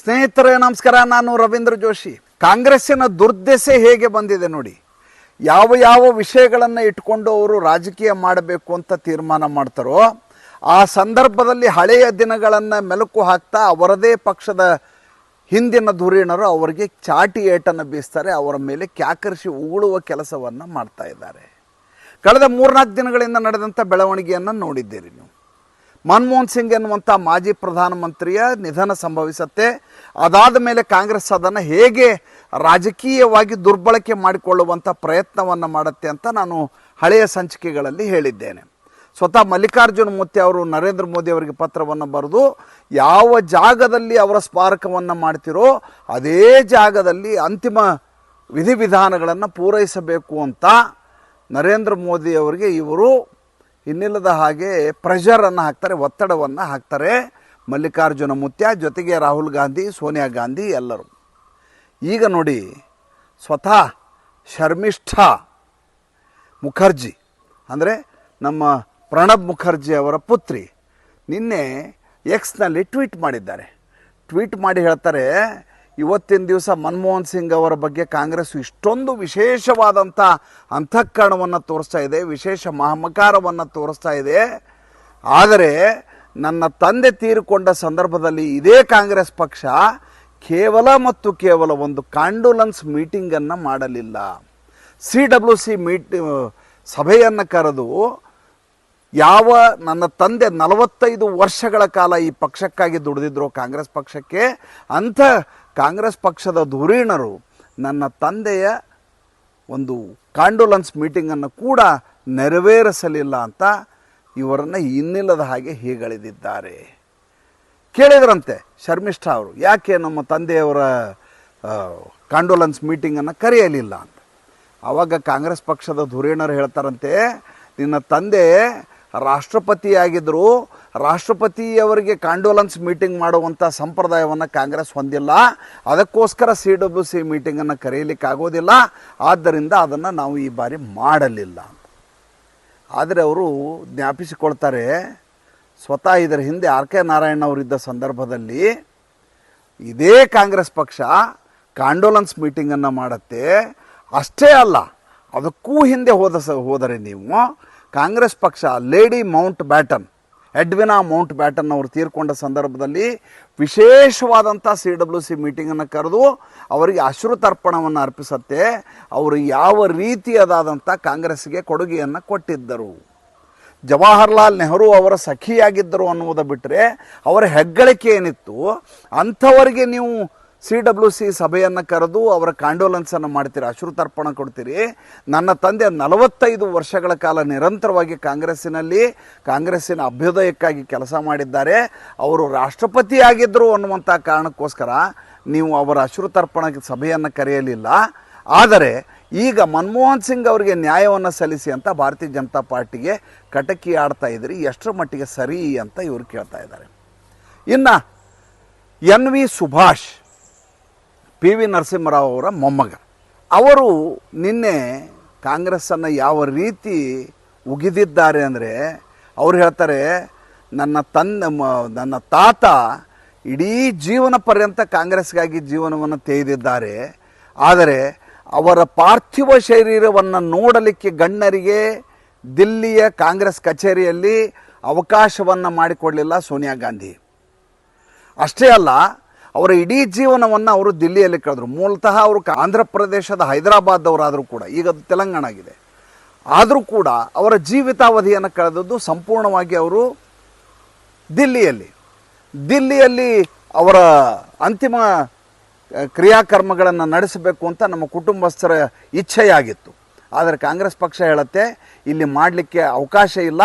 ಸ್ನೇಹಿತರೆ, ನಮಸ್ಕಾರ. ನಾನು ರವೀಂದ್ರ ಜೋಶಿ. ಕಾಂಗ್ರೆಸ್ಸಿನ ದುರ್ದೆಸೆ ಹೇಗೆ ಬಂದಿದೆ ನೋಡಿ. ಯಾವ ಯಾವ ವಿಷಯಗಳನ್ನು ಇಟ್ಕೊಂಡು ಅವರು ರಾಜಕೀಯ ಮಾಡಬೇಕು ಅಂತ ತೀರ್ಮಾನ ಮಾಡ್ತಾರೋ, ಆ ಸಂದರ್ಭದಲ್ಲಿ ಹಳೆಯ ದಿನಗಳನ್ನು ಮೆಲುಕು ಹಾಕ್ತಾ ಅವರದೇ ಪಕ್ಷದ ಹಿಂದಿನ ಧುರೀಣರು ಅವರಿಗೆ ಚಾಟಿ ಏಟನ್ನು ಬೀಸ್ತಾರೆ, ಅವರ ಮೇಲೆ ಕ್ಯಾಕರಿಸಿ ಉಗುಳುವ ಕೆಲಸವನ್ನು ಮಾಡ್ತಾ ಇದ್ದಾರೆ. ಕಳೆದ ಮೂರ್ನಾಲ್ಕು ದಿನಗಳಿಂದ ನಡೆದಂಥ ಬೆಳವಣಿಗೆಯನ್ನು ನೋಡಿದ್ದೀರಿ ನೀವು. ಮನಮೋಹನ್ ಸಿಂಗ್ ಎನ್ನುವಂಥ ಮಾಜಿ ಪ್ರಧಾನಮಂತ್ರಿಯ ನಿಧನ ಸಂಭವಿಸುತ್ತೆ. ಅದಾದ ಮೇಲೆ ಕಾಂಗ್ರೆಸ್ ಅದನ್ನು ಹೇಗೆ ರಾಜಕೀಯವಾಗಿ ದುರ್ಬಳಕೆ ಮಾಡಿಕೊಳ್ಳುವಂಥ ಪ್ರಯತ್ನವನ್ನು ಮಾಡುತ್ತೆ ಅಂತ ನಾನು ಹಳೆಯ ಸಂಚಿಕೆಗಳಲ್ಲಿ ಹೇಳಿದ್ದೇನೆ. ಸ್ವತಃ ಮಲ್ಲಿಕಾರ್ಜುನ ಮೂರ್ತಿ ಅವರು, ನರೇಂದ್ರ ಮೋದಿ ಅವರಿಗೆ ಪತ್ರವನ್ನು ಬರೆದು ಯಾವ ಜಾಗದಲ್ಲಿ ಅವರ ಸ್ಮಾರಕವನ್ನು ಮಾಡ್ತಿರೋ ಅದೇ ಜಾಗದಲ್ಲಿ ಅಂತಿಮ ವಿಧಿವಿಧಾನಗಳನ್ನು ಪೂರೈಸಬೇಕು ಅಂತ ನರೇಂದ್ರ ಮೋದಿ ಅವರಿಗೆ ಇವರು ಇನ್ನಿಲ್ಲದ ಹಾಗೆ ಪ್ರೆಷರನ್ನು ಹಾಕ್ತಾರೆ, ಒತ್ತಡವನ್ನು ಹಾಕ್ತಾರೆ. ಮಲ್ಲಿಕಾರ್ಜುನ ಮುತ್ಯ, ಜೊತೆಗೆ ರಾಹುಲ್ ಗಾಂಧಿ, ಸೋನಿಯಾ ಗಾಂಧಿ ಎಲ್ಲರೂ. ಈಗ ನೋಡಿ, ಸ್ವತಃ ಶರ್ಮಿಷ್ಠಾ ಮುಖರ್ಜಿ, ಅಂದರೆ ನಮ್ಮ ಪ್ರಣಬ್ ಮುಖರ್ಜಿ ಅವರ ಪುತ್ರಿ, ನಿನ್ನೆ ಎಕ್ಸ್ನಲ್ಲಿ ಟ್ವೀಟ್ ಮಾಡಿದ್ದಾರೆ. ಟ್ವೀಟ್ ಮಾಡಿ ಹೇಳ್ತಾರೆ ಇವತ್ತಿನ ದಿವಸ ಮನಮೋಹನ್ ಸಿಂಗ್ ಅವರ ಬಗ್ಗೆ ಕಾಂಗ್ರೆಸ್ ಇಷ್ಟೊಂದು ವಿಶೇಷವಾದಂಥ ಅಂತಃಕರಣವನ್ನು ತೋರಿಸ್ತಾ ಇದೆ, ವಿಶೇಷ ಮಹಮಕಾರವನ್ನು ತೋರಿಸ್ತಾ ಇದೆ. ಆದರೆ ನನ್ನ ತಂದೆ ತೀರಿಕೊಂಡ ಸಂದರ್ಭದಲ್ಲಿ ಇದೇ ಕಾಂಗ್ರೆಸ್ ಪಕ್ಷ ಕೇವಲ ಮತ್ತು ಕೇವಲ ಒಂದು ಕಾಂಡೋಲೆನ್ಸ್ ಮೀಟಿಂಗನ್ನು ಮಾಡಲಿಲ್ಲ. ಸಿ ಡಬ್ಲ್ಯೂ ಸಿ ಮೀಟ್, ಸಭೆಯನ್ನು ಕರೆದು ಯಾವ ನನ್ನ ತಂದೆ ನಲವತ್ತೈದು ವರ್ಷಗಳ ಕಾಲ ಈ ಪಕ್ಷಕ್ಕಾಗಿ ದುಡಿದಿದ್ರು ಕಾಂಗ್ರೆಸ್ ಪಕ್ಷಕ್ಕೆ, ಅಂಥ ಕಾಂಗ್ರೆಸ್ ಪಕ್ಷದ ಧುರೀಣರು ನನ್ನ ತಂದೆಯ ಒಂದು ಕಾಂಡೋಲನ್ಸ್ ಮೀಟಿಂಗನ್ನು ಕೂಡ ನೆರವೇರಿಸಲಿಲ್ಲ ಅಂತ ಇವರನ್ನು ಇನ್ನಿಲ್ಲದ ಹಾಗೆ ಹೀಗಳಿದ್ದಾರೆ ಕೇಳಿದ್ರಂತೆ ಶರ್ಮಿಷ್ಠಾ ಅವರು, ಯಾಕೆ ನಮ್ಮ ತಂದೆಯವರ ಕಾಂಡೋಲನ್ಸ್ ಮೀಟಿಂಗನ್ನು ಕರೆಯಲಿಲ್ಲ? ಅಂತ. ಆವಾಗ ಕಾಂಗ್ರೆಸ್ ಪಕ್ಷದ ಧುರೀಣರು ಹೇಳ್ತಾರಂತೆ, ನಿನ್ನ ತಂದೆ ರಾಷ್ಟ್ರಪತಿಯಾಗಿದ್ದರು ರಾಷ್ಟ್ರಪತಿಯವರಿಗೆ ಕಾಂಡೋಲನ್ಸ್ ಮೀಟಿಂಗ್ ಮಾಡುವಂಥ ಸಂಪ್ರದಾಯವನ್ನು ಕಾಂಗ್ರೆಸ್ ಹೊಂದಿಲ್ಲ. ಅದಕ್ಕೋಸ್ಕರ ಸಿ ಡಬ್ಲ್ಯೂ ಸಿ ಮೀಟಿಂಗನ್ನು ಕರೆಯಲಿಕ್ಕೆ ಆಗೋದಿಲ್ಲ. ಆದ್ದರಿಂದ ಅದನ್ನು ನಾವು ಈ ಬಾರಿ ಮಾಡಲಿಲ್ಲ. ಆದರೆ ಅವರು ಜ್ಞಾಪಿಸಿಕೊಳ್ತಾರೆ, ಸ್ವತಃ ಇದರ ಹಿಂದೆ ಆರ್ ಕೆ ನಾರಾಯಣ ಅವರಿದ್ದ ಸಂದರ್ಭದಲ್ಲಿ ಇದೇ ಕಾಂಗ್ರೆಸ್ ಪಕ್ಷ ಕಾಂಡೋಲನ್ಸ್ ಮೀಟಿಂಗನ್ನು ಮಾಡುತ್ತೆ. ಅಷ್ಟೇ ಅಲ್ಲ, ಅದಕ್ಕೂ ಹಿಂದೆ ಹೋದ ಸ, ಹೋದರೆ ನೀವು ಕಾಂಗ್ರೆಸ್ ಪಕ್ಷ, lady Mountbatten, Edwina Mountbatten ಅವರು ತೀರ್ಕೊಂಡ ಸಂದರ್ಭದಲ್ಲಿ ವಿಶೇಷವಾದಂಥ ಸಿ ಡಬ್ಲ್ಯೂ ಸಿ ಮೀಟಿಂಗನ್ನು ಕರೆದು ಅವರಿಗೆ ಅಶ್ರುತರ್ಪಣವನ್ನು ಅರ್ಪಿಸತ್ತೆ. ಅವರು ಯಾವ ರೀತಿಯದಾದಂಥ ಕಾಂಗ್ರೆಸ್ಗೆ ಕೊಡುಗೆಯನ್ನು ಕೊಟ್ಟಿದ್ದರು. ಜವಾಹರ್ಲಾಲ್ ನೆಹರು ಅವರ ಸಖಿಯಾಗಿದ್ದರು ಅನ್ನುವುದು ಬಿಟ್ಟರೆ ಅವರ ಹೆಗ್ಗಳಿಕೆ ಏನಿತ್ತು? ಅಂಥವರಿಗೆ ನೀವು ಸಿ ಡಬ್ಲ್ಯೂ ಸಿ ಸಭೆಯನ್ನು ಕರೆದು ಅವರ ಕಾಂಡೋಲೆನ್ಸನ್ನು ಮಾಡ್ತೀರಿ? ಅಶ್ರುತರ್ಪಣ ಕೊಡ್ತೀರಿ. ನನ್ನ ತಂದೆ ನಲವತ್ತೈದು ವರ್ಷಗಳ ಕಾಲ ನಿರಂತರವಾಗಿ ಕಾಂಗ್ರೆಸ್ಸಿನಲ್ಲಿ, ಕಾಂಗ್ರೆಸ್ಸಿನ ಅಭ್ಯುದಯಕ್ಕಾಗಿ ಕೆಲಸ ಮಾಡಿದ್ದಾರೆ. ಅವರು ರಾಷ್ಟ್ರಪತಿಯಾಗಿದ್ದರು ಅನ್ನುವಂಥ ಕಾರಣಕ್ಕೋಸ್ಕರ ನೀವು ಅವರ ಅಶ್ರುತರ್ಪಣ ಸಭೆಯನ್ನು ಕರೆಯಲಿಲ್ಲ. ಆದರೆ ಈಗ ಮನಮೋಹನ್ ಸಿಂಗ್ ಅವರಿಗೆ ನ್ಯಾಯವನ್ನು ಸಲ್ಲಿಸಿ ಅಂತ ಭಾರತೀಯ ಜನತಾ ಪಾರ್ಟಿಗೆ ಕಟಕಿ ಆಡ್ತಾ ಇದ್ರಿ. ಎಷ್ಟರ ಮಟ್ಟಿಗೆ ಸರಿ ಅಂತ ಇವರು ಕೇಳ್ತಾ ಇದ್ದಾರೆ. ಇನ್ನು N V Subhash P V Narasimha Rao ಅವರ ಮೊಮ್ಮಗ. ಅವರು ನಿನ್ನೆ ಕಾಂಗ್ರೆಸ್ಸನ್ನು ಯಾವ ರೀತಿ ಉಗಿದಿದ್ದಾರೆ ಅಂದರೆ ಅವ್ರು ಹೇಳ್ತಾರೆ, ನನ್ನ ತಂದೆ ನನ್ನ ತಾತ ಇಡೀ ಜೀವನ ಪರ್ಯಂತ ಕಾಂಗ್ರೆಸ್ಗಾಗಿ ಜೀವನವನ್ನು ತೆಗೆದಿದ್ದಾರೆ. ಆದರೆ ಅವರ ಪಾರ್ಥಿವ ಶರೀರವನ್ನು ನೋಡಲಿಕ್ಕೆ ಗಣ್ಯರಿಗೆ ದಿಲ್ಲಿಯ ಕಾಂಗ್ರೆಸ್ ಕಚೇರಿಯಲ್ಲಿ ಅವಕಾಶವನ್ನು ಮಾಡಿಕೊಡಲಿಲ್ಲ ಸೋನಿಯಾ ಗಾಂಧಿ. ಅಷ್ಟೇ ಅಲ್ಲ ಅವರ ಇಡೀ ಜೀವನವನ್ನು ಅವರು ದಿಲ್ಲಿಯಲ್ಲಿ ಕಳೆದ್ರು. ಮೂಲತಃ ಅವರು ಆಂಧ್ರ ಪ್ರದೇಶದ ಹೈದರಾಬಾದ್ದವರಾದರೂ ಕೂಡ, ಈಗ ಅದು ತೆಲಂಗಾಣ ಆಗಿದೆ ಆದರೂ ಕೂಡ ಅವರ ಜೀವಿತಾವಧಿಯನ್ನು ಕಳೆದದ್ದು ಸಂಪೂರ್ಣವಾಗಿ ಅವರು ದಿಲ್ಲಿಯಲ್ಲಿ. ದಿಲ್ಲಿಯಲ್ಲಿ ಅವರ ಅಂತಿಮ ಕ್ರಿಯಾಕರ್ಮಗಳನ್ನು ನಡೆಸಬೇಕು ಅಂತ ನಮ್ಮ ಕುಟುಂಬಸ್ಥರ ಇಚ್ಛೆಯಾಗಿತ್ತು. ಆದರೆ ಕಾಂಗ್ರೆಸ್ ಪಕ್ಷ ಹೇಳುತ್ತೆ, ಇಲ್ಲಿ ಮಾಡಲಿಕ್ಕೆ ಅವಕಾಶ ಇಲ್ಲ,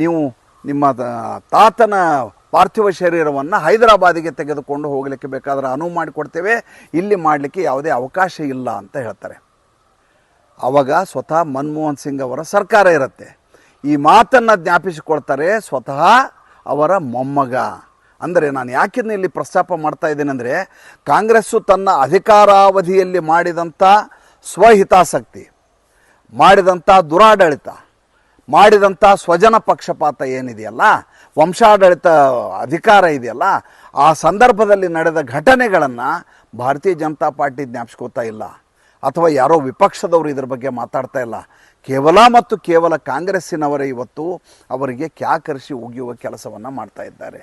ನೀವು ನಿಮ್ಮ ತಾತನ ಪಾರ್ಥಿವ ಶರೀರವನ್ನು ಹೈದರಾಬಾದಿಗೆ ತೆಗೆದುಕೊಂಡು ಹೋಗಲಿಕ್ಕೆ ಬೇಕಾದರೆ ಅನುವು ಮಾಡಿಕೊಡ್ತೇವೆ. ಇಲ್ಲಿ ಮಾಡಲಿಕ್ಕೆ ಯಾವುದೇ ಅವಕಾಶ ಇಲ್ಲ ಅಂತ ಹೇಳ್ತಾರೆ. ಆವಾಗ ಸ್ವತಃ ಮನಮೋಹನ್ ಸಿಂಗ್ ಅವರ ಸರ್ಕಾರ ಇರುತ್ತೆ. ಈ ಮಾತನ್ನು ಜ್ಞಾಪಿಸಿಕೊಳ್ತಾರೆ ಸ್ವತಃ ಅವರ ಮೊಮ್ಮಗ. ಅಂದರೆ ನಾನು ಯಾಕಿನ್ನ ಇಲ್ಲಿ ಪ್ರಸ್ತಾಪ ಮಾಡ್ತಾ ಇದ್ದೇನೆ ಅಂದರೆ, ಕಾಂಗ್ರೆಸ್ಸು ತನ್ನ ಅಧಿಕಾರಾವಧಿಯಲ್ಲಿ ಮಾಡಿದಂಥ ಸ್ವಹಿತಾಸಕ್ತಿ ಮಾಡಿದಂಥ ದುರಾಡಳಿತ ಮಾಡಿದಂಥ ಸ್ವಜನ ಪಕ್ಷಪಾತ ಏನಿದೆಯಲ್ಲ, ವಂಶಾಡಳಿತ ಅಧಿಕಾರ ಇದೆಯಲ್ಲ, ಆ ಸಂದರ್ಭದಲ್ಲಿ ನಡೆದ ಘಟನೆಗಳನ್ನು ಭಾರತೀಯ ಜನತಾ ಪಾರ್ಟಿ ಜ್ಞಾಪಿಸ್ಕೋತಾ ಇಲ್ಲ. ಅಥವಾ ಯಾರೋ ವಿಪಕ್ಷದವರು ಇದ್ರ ಬಗ್ಗೆ ಮಾತಾಡ್ತಾ ಇಲ್ಲ. ಕೇವಲ ಮತ್ತು ಕೇವಲ ಕಾಂಗ್ರೆಸ್ಸಿನವರೇ ಇವತ್ತು ಅವರಿಗೆ ಕ್ಯಾಕರಿಸಿ ಉಗಿಯುವ ಕೆಲಸವನ್ನು ಮಾಡ್ತಾ ಇದ್ದಾರೆ.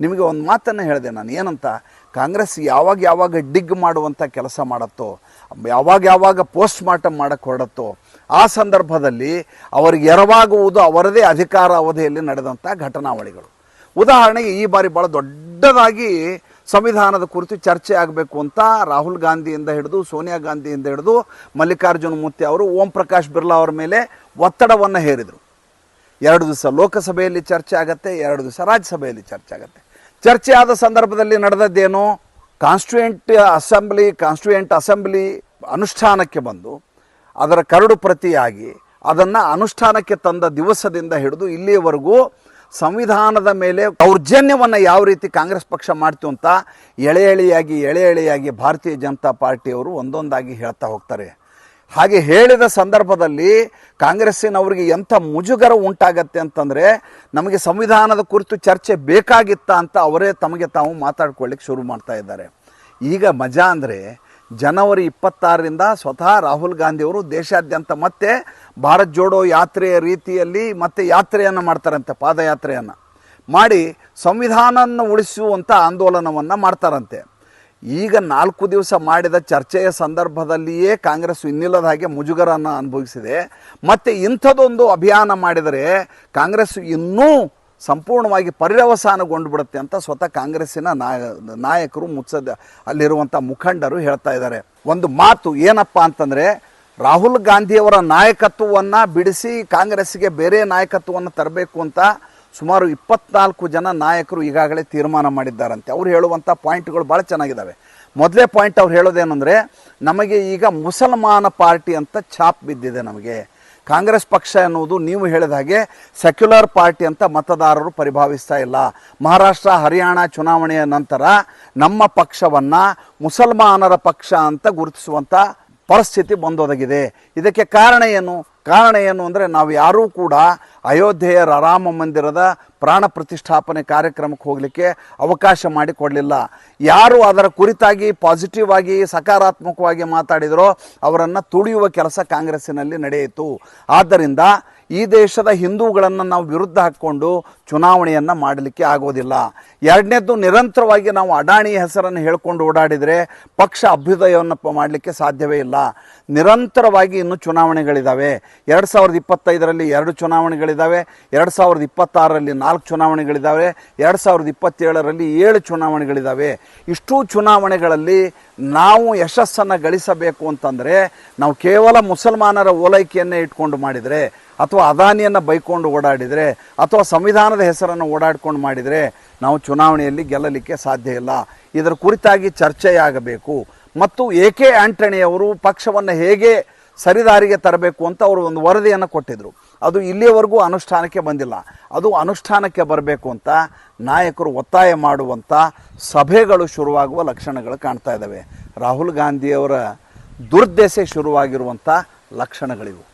ನಿಮಗೆ ಒಂದು ಮಾತನ್ನು ಹೇಳಿದೆ ನಾನು, ಏನಂತ? ಕಾಂಗ್ರೆಸ್ ಯಾವಾಗ ಯಾವಾಗ ಡಿಗ್ ಮಾಡುವಂಥ ಕೆಲಸ ಮಾಡುತ್ತೋ, ಯಾವಾಗ ಯಾವಾಗ ಪೋಸ್ಟ್ ಮಾರ್ಟಮ್ ಮಾಡಕ್ಕೆ ಹೊರಡುತ್ತೋ ಆ ಸಂದರ್ಭದಲ್ಲಿ ಅವರಿಗೆ ಎರವಾಗುವುದು ಅವರದೇ ಅಧಿಕಾರ ಅವಧಿಯಲ್ಲಿ ನಡೆದಂಥ ಘಟನಾವಳಿಗಳು. ಉದಾಹರಣೆಗೆ ಈ ಬಾರಿ ಭಾಳ ದೊಡ್ಡದಾಗಿ ಸಂವಿಧಾನದ ಕುರಿತು ಚರ್ಚೆ ಆಗಬೇಕು ಅಂತ ರಾಹುಲ್ ಗಾಂಧಿಯಿಂದ ಹಿಡಿದು, ಸೋನಿಯಾ ಗಾಂಧಿಯಿಂದ ಹಿಡಿದು ಮಲ್ಲಿಕಾರ್ಜುನ ಮೂರ್ತಿ ಅವರು ಓಂ ಪ್ರಕಾಶ್ ಬಿರ್ಲಾ ಅವರ ಮೇಲೆ ಒತ್ತಡವನ್ನು ಹೇರಿದರು. ಎರಡು ದಿವಸ ಲೋಕಸಭೆಯಲ್ಲಿ ಚರ್ಚೆ ಆಗತ್ತೆ, ಎರಡು ದಿವಸ ರಾಜ್ಯಸಭೆಯಲ್ಲಿ ಚರ್ಚೆ ಆಗತ್ತೆ. ಚರ್ಚೆ ಆದ ಸಂದರ್ಭದಲ್ಲಿ ನಡೆದದ್ದೇನು? ಕಾನ್ಸ್ಟಿಟ್ಯೂಯೆಂಟ್ ಅಸೆಂಬ್ಲಿ ಕಾನ್ಸ್ಟಿಟ್ಯೂಯೆಂಟ್ ಅಸೆಂಬ್ಲಿ ಅನುಷ್ಠಾನಕ್ಕೆ ಬಂದು ಅದರ ಕರಡು ಪ್ರತಿಯಾಗಿ ಅದನ್ನು ಅನುಷ್ಠಾನಕ್ಕೆ ತಂದ ದಿವಸದಿಂದ ಹಿಡಿದು ಇಲ್ಲಿಯವರೆಗೂ ಸಂವಿಧಾನದ ಮೇಲೆ ದೌರ್ಜನ್ಯವನ್ನು ಯಾವ ರೀತಿ ಕಾಂಗ್ರೆಸ್ ಪಕ್ಷ ಮಾಡ್ತೀವಿ ಅಂತ ಎಳೆ ಎಳೆಯಾಗಿ ಎಳೆ ಎಳೆಯಾಗಿ ಭಾರತೀಯ ಜನತಾ ಪಾರ್ಟಿಯವರು ಒಂದೊಂದಾಗಿ ಹೇಳ್ತಾ ಹೋಗ್ತಾರೆ. ಹಾಗೆ ಹೇಳಿದ ಸಂದರ್ಭದಲ್ಲಿ ಕಾಂಗ್ರೆಸ್ಸಿನವರಿಗೆ ಎಂಥ ಮುಜುಗರ ಉಂಟಾಗತ್ತೆ ಅಂತಂದರೆ ನಮಗೆ ಸಂವಿಧಾನದ ಕುರಿತು ಚರ್ಚೆ ಬೇಕಾಗಿತ್ತ ಅಂತ ಅವರೇ ತಮಗೆ ತಾವು ಮಾತಾಡ್ಕೊಳ್ಳಿಕ್ಕೆ ಶುರು ಮಾಡ್ತಾ ಇದ್ದಾರೆ. ಈಗ ಮಜಾ ಅಂದರೆ ಜನವರಿ ಇಪ್ಪತ್ತಾರರಿಂದ ಸ್ವತಃ ರಾಹುಲ್ ಗಾಂಧಿಯವರು ದೇಶಾದ್ಯಂತ ಮತ್ತೆ ಭಾರತ್ ಜೋಡೋ ಯಾತ್ರೆಯ ರೀತಿಯಲ್ಲಿ ಮತ್ತೆ ಯಾತ್ರೆಯನ್ನು ಮಾಡ್ತಾರಂತೆ, ಪಾದಯಾತ್ರೆಯನ್ನು. ಮಾಡಿ ಸಂವಿಧಾನವನ್ನು ಉಳಿಸುವಂಥ ಆಂದೋಲನವನ್ನು ಮಾಡ್ತಾರಂತೆ. ಈಗ ನಾಲ್ಕು ದಿವಸ ಮಾಡಿದ ಚರ್ಚೆಯ ಸಂದರ್ಭದಲ್ಲಿಯೇ ಕಾಂಗ್ರೆಸ್ ಇನ್ನಿಲ್ಲದ ಹಾಗೆ ಮುಜುಗರನ್ನು ಅನುಭವಿಸಿದೆ. ಮತ್ತು ಇಂಥದ್ದೊಂದು ಅಭಿಯಾನ ಮಾಡಿದರೆ ಕಾಂಗ್ರೆಸ್ ಇನ್ನೂ ಸಂಪೂರ್ಣವಾಗಿ ಪರ್ಯವಸಾನಗೊಂಡು ಬಿಡುತ್ತೆ ಅಂತ ಸ್ವತಃ ಕಾಂಗ್ರೆಸ್ಸಿನ ನಾಯ, ನಾಯಕರು ಮುತ್ಸದ ಅಲ್ಲಿರುವಂಥ ಮುಖಂಡರು ಹೇಳ್ತಾ ಇದ್ದಾರೆ. ಒಂದು ಮಾತು ಏನಪ್ಪ ಅಂತಂದರೆ, ರಾಹುಲ್ ಗಾಂಧಿಯವರ ನಾಯಕತ್ವವನ್ನು ಬಿಡಿಸಿ ಕಾಂಗ್ರೆಸ್ಸಿಗೆ ಬೇರೆ ನಾಯಕತ್ವವನ್ನು ತರಬೇಕು ಅಂತ ಸುಮಾರು ಇಪ್ಪತ್ನಾಲ್ಕು ಜನ ನಾಯಕರು ಈಗಾಗಲೇ ತೀರ್ಮಾನ ಮಾಡಿದ್ದಾರಂತೆ. ಅವ್ರು ಹೇಳುವಂಥ ಪಾಯಿಂಟ್ಗಳು ಭಾಳ ಚೆನ್ನಾಗಿದ್ದಾವೆ. ಮೊದಲೇ ಪಾಯಿಂಟ್ ಅವ್ರು ಹೇಳೋದೇನೆಂದರೆ, ನಮಗೆ ಈಗ ಮುಸಲ್ಮಾನ ಪಾರ್ಟಿ ಅಂತ ಛಾಪ್ ಬಿದ್ದಿದೆ ನಮಗೆ. ಕಾಂಗ್ರೆಸ್ ಪಕ್ಷ ಎನ್ನುವುದು ನೀವು ಹೇಳಿದ ಹಾಗೆ ಸೆಕ್ಯುಲರ್ ಪಾರ್ಟಿ ಅಂತ ಮತದಾರರು ಪರಿಭಾವಿಸ್ತಾ ಇಲ್ಲ. ಮಹಾರಾಷ್ಟ್ರ, ಹರಿಯಾಣ ಚುನಾವಣೆಯ ನಂತರ ನಮ್ಮ ಪಕ್ಷವನ್ನು ಮುಸಲ್ಮಾನರ ಪಕ್ಷ ಅಂತ ಗುರುತಿಸುವಂಥ ಪರಿಸ್ಥಿತಿ ಬಂದೊದಗಿದೆ. ಇದಕ್ಕೆ ಕಾರಣ ಏನು? ಕಾರಣ ಏನು ಅಂದರೆ ನಾವು ಯಾರೂ ಕೂಡ ಅಯೋಧ್ಯೆಯ ರಾಮ ಮಂದಿರದ ಪ್ರಾಣ ಪ್ರತಿಷ್ಠಾಪನೆ ಕಾರ್ಯಕ್ರಮಕ್ಕೆ ಹೋಗಲಿಕ್ಕೆ ಅವಕಾಶ ಮಾಡಿಕೊಡಲಿಲ್ಲ ಯಾರು ಅದರ ಕುರಿತಾಗಿ ಪಾಸಿಟಿವ್ ಆಗಿ, ಸಕಾರಾತ್ಮಕವಾಗಿ ಮಾತಾಡಿದರೋ ಅವರನ್ನು ತುಳಿಯುವ ಕೆಲಸ ಕಾಂಗ್ರೆಸ್ಸಿನಲ್ಲಿ ನಡೆಯಿತು. ಆದ್ದರಿಂದ ಈ ದೇಶದ ಹಿಂದೂಗಳನ್ನು ನಾವು ವಿರುದ್ಧ ಹಾಕ್ಕೊಂಡು ಚುನಾವಣೆಯನ್ನು ಮಾಡಲಿಕ್ಕೆ ಆಗೋದಿಲ್ಲ. ಎರಡನೇದ್ದು ನಿರಂತರವಾಗಿ ನಾವು ಅಡಾಣಿ ಹೆಸರನ್ನು ಹೇಳ್ಕೊಂಡು ಓಡಾಡಿದರೆ ಪಕ್ಷ ಅಭ್ಯುದಯವನ್ನು ಮಾಡಲಿಕ್ಕೆ ಸಾಧ್ಯವೇ ಇಲ್ಲ. ನಿರಂತರವಾಗಿ ಇನ್ನು ಚುನಾವಣೆಗಳಿದ್ದಾವೆ ಎರಡು ಸಾವಿರದ ಇಪ್ಪತ್ತೈದರಲ್ಲಿ ಎರಡು ಚುನಾವಣೆಗಳಿದ್ದಾವೆ ಎರಡು ಸಾವಿರದ ಇಪ್ಪತ್ತಾರರಲ್ಲಿ ನಾಲ್ಕು ಚುನಾವಣೆಗಳಿದ್ದಾವೆ ಎರಡು ಸಾವಿರದ ಇಪ್ಪತ್ತೇಳರಲ್ಲಿ ಏಳು ಚುನಾವಣೆಗಳಿದ್ದಾವೆ ಇಷ್ಟೂ ಚುನಾವಣೆಗಳಲ್ಲಿ ನಾವು ಯಶಸ್ಸನ್ನು ಗಳಿಸಬೇಕು ಅಂತಂದರೆ ನಾವು ಕೇವಲ ಮುಸಲ್ಮಾನರ ಓಲೈಕೆಯನ್ನೇ ಇಟ್ಕೊಂಡು ಮಾಡಿದರೆ ಅಥವಾ ಅದಾನಿಯನ್ನು ಬೈಕೊಂಡು ಓಡಾಡಿದರೆ ಅಥವಾ ಸಂವಿಧಾನದ ಹೆಸರನ್ನು ಓಡಾಡ್ಕೊಂಡು ಮಾಡಿದರೆ ನಾವು ಚುನಾವಣೆಯಲ್ಲಿ ಗೆಲ್ಲಲಿಕ್ಕೆ ಸಾಧ್ಯ ಇಲ್ಲ. ಇದರ ಕುರಿತಾಗಿ ಚರ್ಚೆಯಾಗಬೇಕು. ಮತ್ತು ಎ ಕೆ ಆಂಟಣಿಯವರು ಪಕ್ಷವನ್ನು ಹೇಗೆ ಸರಿದಾರಿಗೆ ತರಬೇಕು ಅಂತ ಅವರು ಒಂದು ವರದಿಯನ್ನು ಕೊಟ್ಟಿದ್ದರು ಅದು ಇಲ್ಲಿಯವರೆಗೂ ಅನುಷ್ಠಾನಕ್ಕೆ ಬಂದಿಲ್ಲ. ಅದು ಅನುಷ್ಠಾನಕ್ಕೆ ಬರಬೇಕು ಅಂತ ನಾಯಕರು ಒತ್ತಾಯ ಮಾಡುವಂಥ ಸಭೆಗಳು ಶುರುವಾಗುವ ಲಕ್ಷಣಗಳು ಕಾಣ್ತಾ ಇದ್ದಾವೆ. ರಾಹುಲ್ ಗಾಂಧಿಯವರ ದುರ್ದೆಸೆ ಶುರುವಾಗಿರುವಂಥ ಲಕ್ಷಣಗಳಿವು.